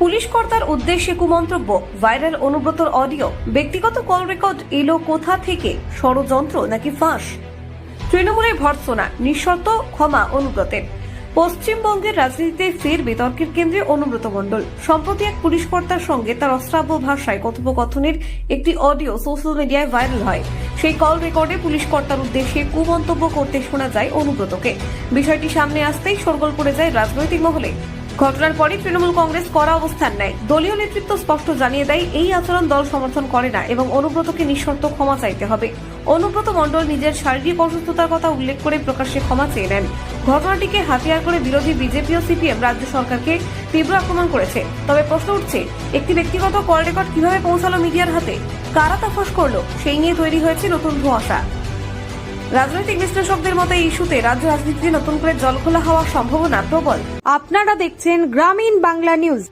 Police কর্তার উদ্দেশ্যে কুমন্তব্য, ভাইরাল অনুব্রতর অডিও। ব্যক্তিগত কল রেকর্ড এলো কোথা থেকে? ষড়যন্ত্র নাকি ফাঁস? তৃণমূলের ভর্সনা নিঃশর্ত ক্ষমা অনুব্রতের। পশ্চিমবঙ্গের রাজনীতিতে ফের বিতর্কের কেন্দ্রে অনুব্রত মণ্ডল। সম্প্রতি এক পুলিশ কর্তার সঙ্গে তার অশ্রাব্য ভাষায় কথোপকথনের একটি অডিও সোশ্যাল মিডিয়ায় ভাইরাল হয়। সেই কল রেকর্ডে পুলিশ কর্তার উদ্দেশ্যে কুমন্তব্য করতে শোনা যায় অনুব্রতকে। বিষয়টি সামনে আসতেই সরগোল পড়ে যায় রাজনৈতিক মহলে। ঘটনার পরই তৃণমূল কংগ্রেস কড়া অবস্থান নেয়। দলীয় নেতৃত্ব স্পষ্ট জানিয়ে দেয়, এই আচরণ দল সমর্থন করে না এবং অনুব্রতকে নিঃশর্ত ক্ষমা চাইতে হবে। অনুব্রত মণ্ডল নিজের শারীরিক অসুস্থতার কথা উল্লেখ করে প্রকাশ্যে ক্ষমা চেয়ে নেন। ঘটনাটিকে হাতিয়ার করে বিরোধী বিজেপি ও সিপিএম রাজ্য সরকারকে তীব্র আক্রমণ করেছে। তবে প্রশ্ন উঠছে, একটি ব্যক্তিগত কল রেকর্ড কীভাবে পৌঁছালো মিডিয়ার হাতে? কারা তা ফাঁস করল? সেই নিয়ে তৈরি হয়েছে নতুন ধোঁয়াশা। রাজনৈতিক বিশ্লেষকদের মতে ইস্যুতে রাজ্য রাজনীতিতে নতুন করে জলখোলা হওয়ার সম্ভাবনা প্রবল। আপনারা দেখছেন গ্রামীণ বাংলা নিউজ।